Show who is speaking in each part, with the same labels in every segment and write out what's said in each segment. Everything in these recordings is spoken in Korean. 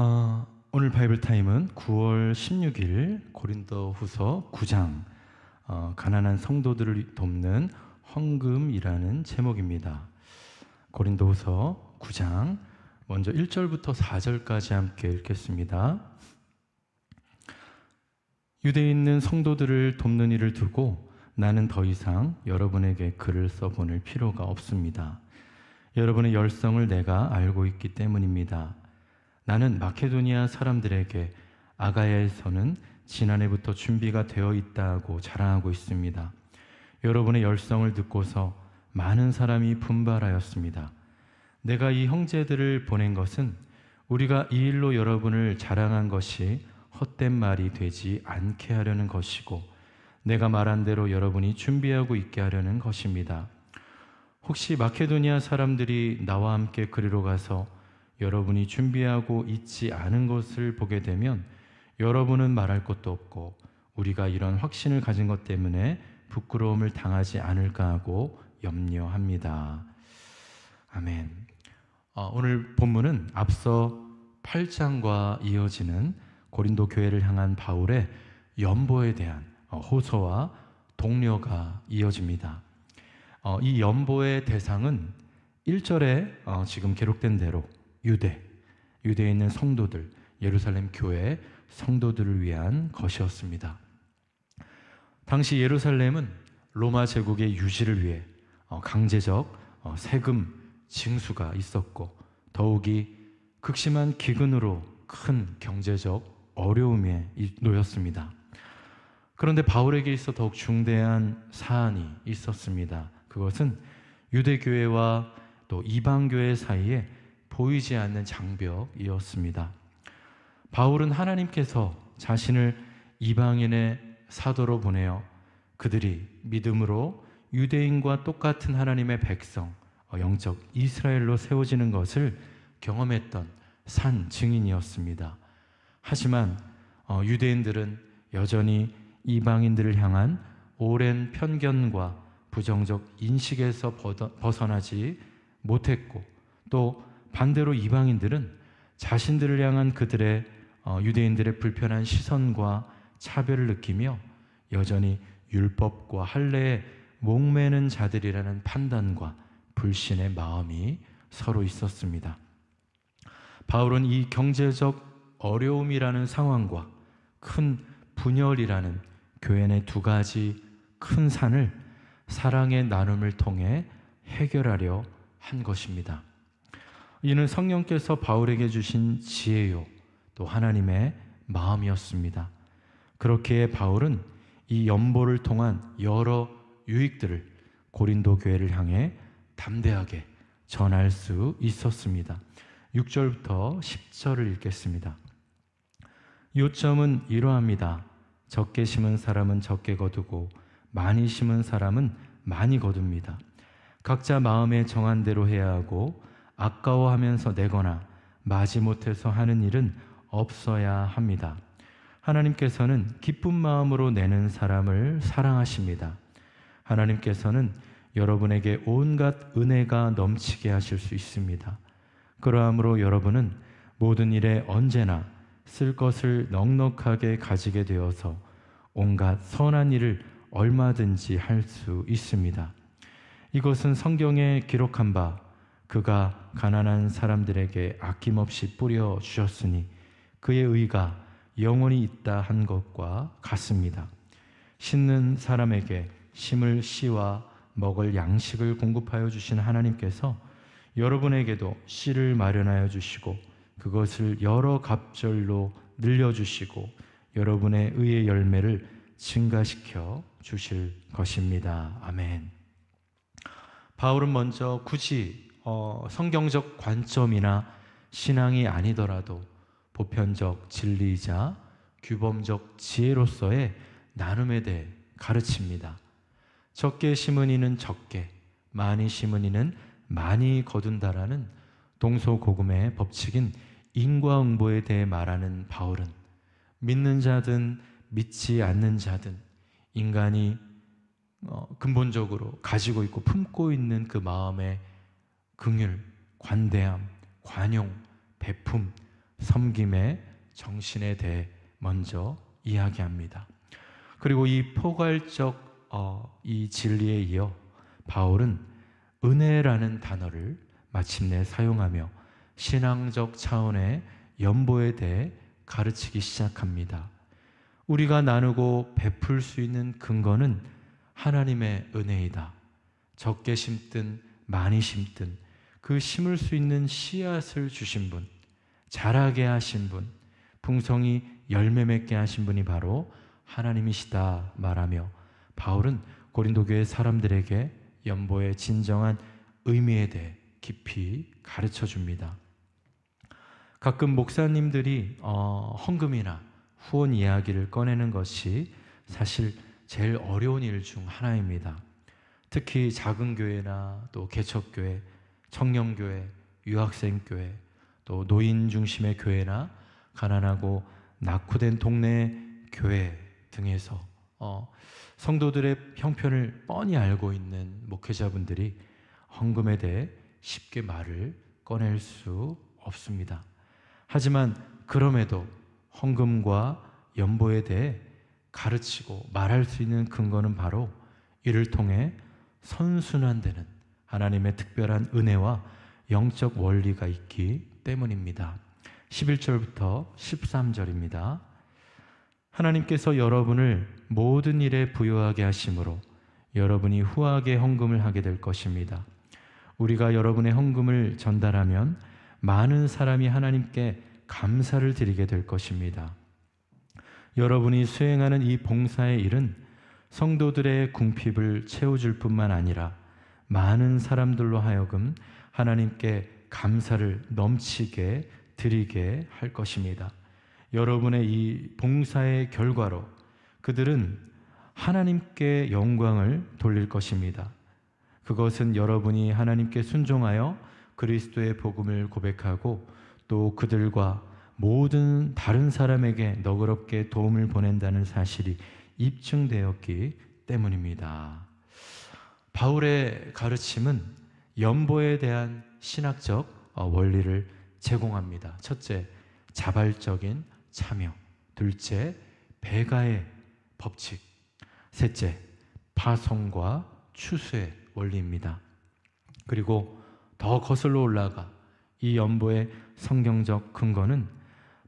Speaker 1: 어, 오늘 바이블 타임은 9월 16일 고린도 후서 9장 어, 가난한 성도들을 돕는 헌금이라는 제목입니다. 고린도 후서 9장 먼저 1절부터 4절까지 함께 읽겠습니다. 유대에 있는 성도들을 돕는 일을 두고 나는 더 이상 여러분에게 글을 써보낼 필요가 없습니다. 여러분의 열성을 내가 알고 있기 때문입니다. 나는 마케도니아 사람들에게 아가야에서는 지난해부터 준비가 되어 있다고 자랑하고 있습니다. 여러분의 열성을 듣고서 많은 사람이 분발하였습니다. 내가 이 형제들을 보낸 것은 우리가 이 일로 여러분을 자랑한 것이 헛된 말이 되지 않게 하려는 것이고 내가 말한 대로 여러분이 준비하고 있게 하려는 것입니다. 혹시 마케도니아 사람들이 나와 함께 그리로 가서 여러분이 준비하고 있지 않은 것을 보게 되면 여러분은 말할 것도 없고 우리가 이런 확신을 가진 것 때문에 부끄러움을 당하지 않을까 하고 염려합니다. 아멘. 어, 오늘 본문은 앞서 8장과 이어지는 고린도 교회를 향한 바울의 연보에 대한 어, 호소와 독려가 이어집니다. 어, 이 연보의 대상은 1절에 어, 지금 기록된 대로 유대, 유대에 있는 성도들, 예루살렘 교회 성도들을 위한 것이었습니다. 당시 예루살렘은 로마 제국의 유지를 위해 어, 강제적 어, 세금 징수가 있었고 더욱이 극심한 기근으로 큰 경제적 어려움에 놓였습니다. 그런데 바울에게 있어 더욱 중대한 사안이 있었습니다. 그것은 유대교회와 또 이방교회 사이에 보이지 않는 장벽이었습니다. 바울은 하나님께서 자신을 이방인의 사도로 보내어 그들이 믿음으로 유대인과 똑같은 하나님의 백성, 어, 영적 이스라엘로 세워지는 것을 경험했던 산 증인이었습니다. 하지만 어, 유대인들은 여전히 이방인들을 향한 오랜 편견과 부정적 인식에서 벗어나지 못했고 또 반대로 이방인들은 자신들을 향한 그들의 어, 유대인들의 불편한 시선과 차별을 느끼며 여전히 율법과 할례에 목매는 자들이라는 판단과 불신의 마음이 서로 있었습니다. 바울은 이 경제적 어려움이라는 상황과 큰 분열이라는 교회 내두 가지 큰 산을 사랑의 나눔을 통해 해결하려 한 것입니다. 이는 성령께서 바울에게 주신 지혜요, 또 하나님의 마음이었습니다. 그렇기에 바울은 이 연보를 통한 여러 유익들을 고린도 교회를 향해 담대하게 전할 수 있었습니다. 6절부터 10절을 읽겠습니다. 요점은 이러합니다. 적게 심은 사람은 적게 거두고 많이 심은 사람은 많이 거둡니다. 각자 마음에 정한 대로 해야 하고 아까워하면서 내거나 마지못해서 하는 일은 없어야 합니다. 하나님께서는 기쁜 마음으로 내는 사람을 사랑하십니다. 하나님께서는 여러분에게 온갖 은혜가 넘치게 하실 수 있습니다. 그러함으로 여러분은 모든 일에 언제나 쓸 것을 넉넉하게 가지게 되어서 온갖 선한 일을 얼마든지 할 수 있습니다. 이것은 성경에 기록한 바 그가 가난한 사람들에게 아낌없이 뿌려 주셨으니 그의 의가 영원히 있다 한 것과 같습니다. 심는 사람에게 심을 씨와 먹을 양식을 공급하여 주신 하나님께서 여러분에게도 씨를 마련하여 주시고 그것을 여러 갑절로 늘려 주시고 여러분의 의의 열매를 증가시켜 주실 것입니다. 아멘. 바울은 먼저 굳이 어, 성경적 관점이나 신앙이 아니더라도 보편적 진리이자 규범적 지혜로서의 나눔에 대해 가르칩니다. 적게 심은 이는 적게, 많이 심은 이는 많이 거둔다라는 동서고금의 법칙인 인과응보에 대해 말하는 바울은 믿는 자든 믿지 않는 자든 인간이 어, 근본적으로 가지고 있고 품고 있는 그 마음의 긍휼, 관대함, 관용, 배품, 섬김의 정신에 대해 먼저 이야기합니다. 그리고 이 포괄적 어, 이 진리에 이어 바울은 은혜라는 단어를 마침내 사용하며 신앙적 차원의 연보에 대해 가르치기 시작합니다. 우리가 나누고 베풀 수 있는 근거는 하나님의 은혜이다. 적게 심든 많이 심든 그 심을 수 있는 씨앗을 주신 분, 자라게 하신 분, 풍성이 열매 맺게 하신 분이 바로 하나님이시다 말하며 바울은 고린도 교회 사람들에게 연보의 진정한 의미에 대해 깊이 가르쳐 줍니다. 가끔 목사님들이 어, 헌금이나 후원 이야기를 꺼내는 것이 사실 제일 어려운 일 중 하나입니다. 특히 작은 교회나 또 개척교회, 청년교회, 유학생교회, 또 노인 중심의 교회나 가난하고 낙후된 동네 교회 등에서 어, 성도들의 형편을 뻔히 알고 있는 목회자분들이 헌금에 대해 쉽게 말을 꺼낼 수 없습니다. 하지만 그럼에도 헌금과 연보에 대해 가르치고 말할 수 있는 근거는 바로 이를 통해 선순환되는 하나님의 특별한 은혜와 영적 원리가 있기 때문입니다. 11절부터 13절입니다. 하나님께서 여러분을 모든 일에 부여하게 하심으로 여러분이 후하게 헌금을 하게 될 것입니다. 우리가 여러분의 헌금을 전달하면 많은 사람이 하나님께 감사를 드리게 될 것입니다. 여러분이 수행하는 이 봉사의 일은 성도들의 궁핍을 채워줄 뿐만 아니라 많은 사람들로 하여금 하나님께 감사를 넘치게 드리게 할 것입니다. 여러분의 이 봉사의 결과로 그들은 하나님께 영광을 돌릴 것입니다. 그것은 여러분이 하나님께 순종하여 그리스도의 복음을 고백하고 또 그들과 모든 다른 사람에게 너그럽게 도움을 보낸다는 사실이 입증되었기 때문입니다. 바울의 가르침은 연보에 대한 신학적 어, 원리를 제공합니다. 첫째, 자발적인 참여. 둘째, 배가의 법칙. 셋째, 파송과 추수의 원리입니다. 그리고 더 거슬러 올라가 이 연보의 성경적 근거는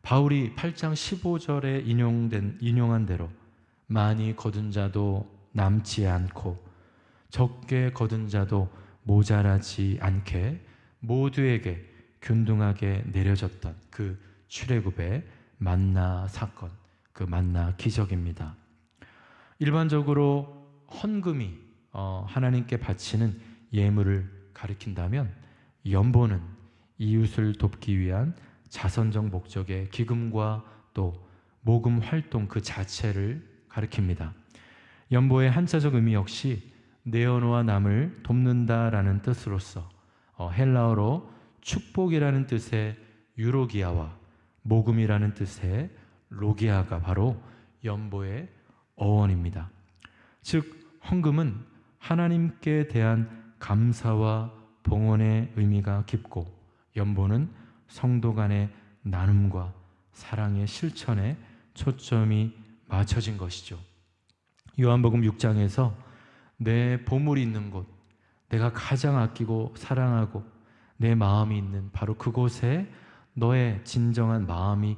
Speaker 1: 바울이 8장 15절에 인용된 인용한 대로 많이 거둔 자도 남지 않고 적게 거둔 자도 모자라지 않게 모두에게 균등하게 내려졌던 그 출애굽의 만나 사건, 그 만나 기적입니다. 일반적으로 헌금이 어, 하나님께 바치는 예물을 가리킨다면 연보는 이웃을 돕기 위한 자선적 목적의 기금과 또 모금 활동 그 자체를 가리킵니다. 연보의 한자적 의미 역시 내어놓아 남을 돕는다라는 뜻으로서 어, 헬라어로 축복이라는 뜻의 유로기아와 모금이라는 뜻의 로기아가 바로 연보의 어원입니다. 즉 헌금은 하나님께 대한 감사와 봉헌의 의미가 깊고 연보는 성도 간의 나눔과 사랑의 실천에 초점이 맞춰진 것이죠. 요한복음 6장에서 내 보물이 있는 곳, 내가 가장 아끼고 사랑하고 내 마음이 있는 바로 그곳에 너의 진정한 마음이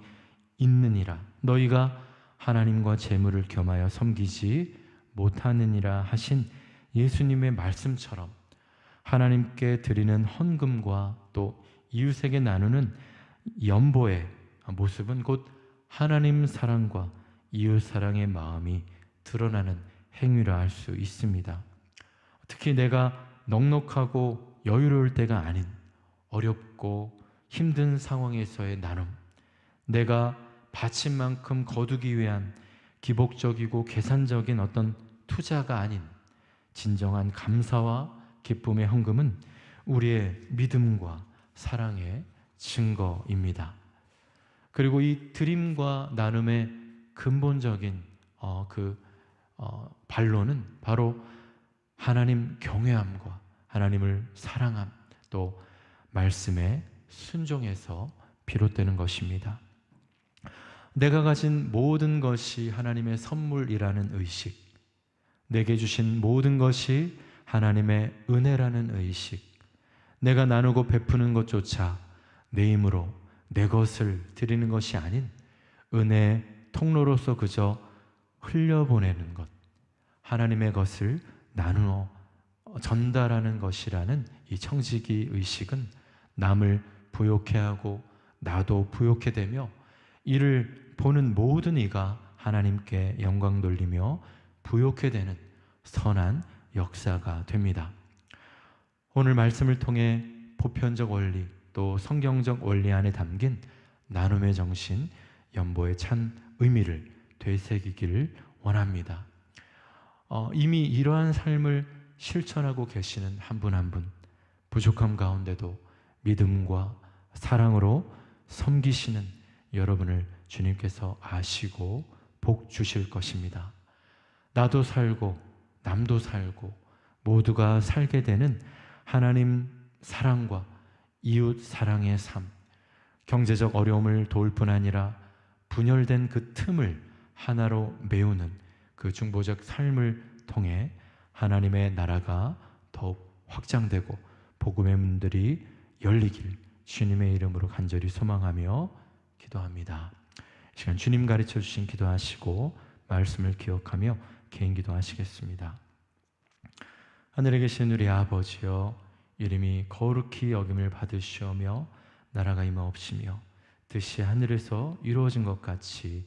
Speaker 1: 있느니라. 너희가 하나님과 재물을 겸하여 섬기지 못하느니라 하신 예수님의 말씀처럼 하나님께 드리는 헌금과 또 이웃에게 나누는 연보의 모습은 곧 하나님 사랑과 이웃 사랑의 마음이 드러나는 행위라 할수 있습니다. 특히 내가 넉넉하고 여유로울 때가 아닌 어렵고 힘든 상황에서의 나눔, 내가 바친 만큼 거두기 위한 기복적이고 계산적인 어떤 투자가 아닌 진정한 감사와 기쁨의 헌금은 우리의 믿음과 사랑의 증거입니다. 그리고 이 드림과 나눔의 근본적인 어, 그 어, 반론은 바로 하나님 경외함과 하나님을 사랑함 또 말씀에 순종해서 비롯되는 것입니다. 내가 가진 모든 것이 하나님의 선물이라는 의식, 내게 주신 모든 것이 하나님의 은혜라는 의식, 내가 나누고 베푸는 것조차 내 힘으로 내 것을 드리는 것이 아닌 은혜 통로로서 그저 흘려보내는 것, 하나님의 것을 나누어 전달하는 것이라는 이 청지기 의식은 남을 부욕해 하고 나도 부욕해 되며 이를 보는 모든 이가 하나님께 영광 돌리며 부욕해 되는 선한 역사가 됩니다. 오늘 말씀을 통해 보편적 원리 또 성경적 원리 안에 담긴 나눔의 정신, 연보의 찬 의미를 되새기기를 원합니다. 어, 이미 이러한 삶을 실천하고 계시는 한 분 한 분, 부족함 가운데도 믿음과 사랑으로 섬기시는 여러분을 주님께서 아시고 복 주실 것입니다. 나도 살고 남도 살고 모두가 살게 되는 하나님 사랑과 이웃 사랑의 삶, 경제적 어려움을 도울 뿐 아니라 분열된 그 틈을 하나로 메우는 그 중보적 삶을 통해 하나님의 나라가 더욱 확장되고 복음의 문들이 열리길 주님의 이름으로 간절히 소망하며 기도합니다. 이 시간 주님 가르쳐 주신 기도하시고 말씀을 기억하며 개인 기도하시겠습니다. 하늘에 계신 우리 아버지여 이름이 거룩히 여김을 받으시오며 나라가 임하옵시며 뜻이 하늘에서 이루어진 것 같이